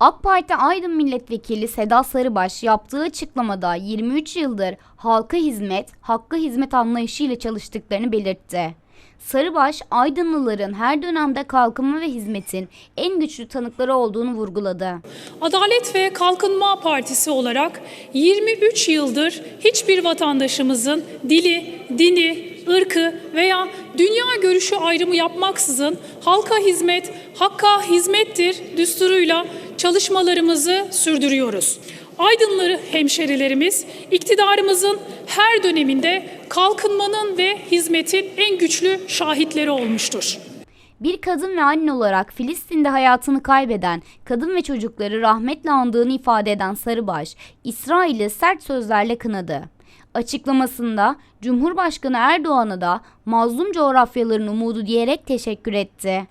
AK Parti Aydın Milletvekili Seda Sarıbaş yaptığı açıklamada 23 yıldır halka hizmet, hakkı hizmet anlayışıyla çalıştıklarını belirtti. Sarıbaş, Aydınlıların her dönemde kalkınma ve hizmetin en güçlü tanıkları olduğunu vurguladı. Adalet ve Kalkınma Partisi olarak 23 yıldır hiçbir vatandaşımızın dili, dini, ırkı veya dünya görüşü ayrımı yapmaksızın halka hizmet, hakka hizmettir düsturuyla çalışmalarımızı sürdürüyoruz. Aydınları hemşerilerimiz iktidarımızın her döneminde kalkınmanın ve hizmetin en güçlü şahitleri olmuştur. Bir kadın ve anne olarak Filistin'de hayatını kaybeden kadın ve çocukları rahmetle andığını ifade eden Sarıbaş, İsrail'i sert sözlerle kınadı. Açıklamasında Cumhurbaşkanı Erdoğan'a da mazlum coğrafyaların umudu diyerek teşekkür etti.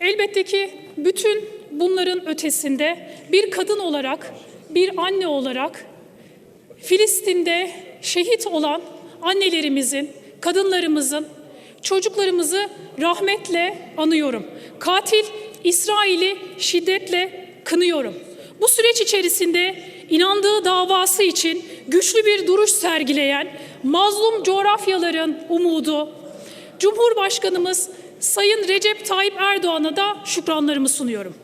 Elbette ki bütün bunların ötesinde bir kadın olarak, bir anne olarak Filistin'de şehit olan annelerimizin, kadınlarımızın, çocuklarımızı rahmetle anıyorum. Katil İsrail'i şiddetle kınıyorum. Bu süreç içerisinde inandığı davası için güçlü bir duruş sergileyen mazlum coğrafyaların umudu, Cumhurbaşkanımız Sayın Recep Tayyip Erdoğan'a da şükranlarımı sunuyorum.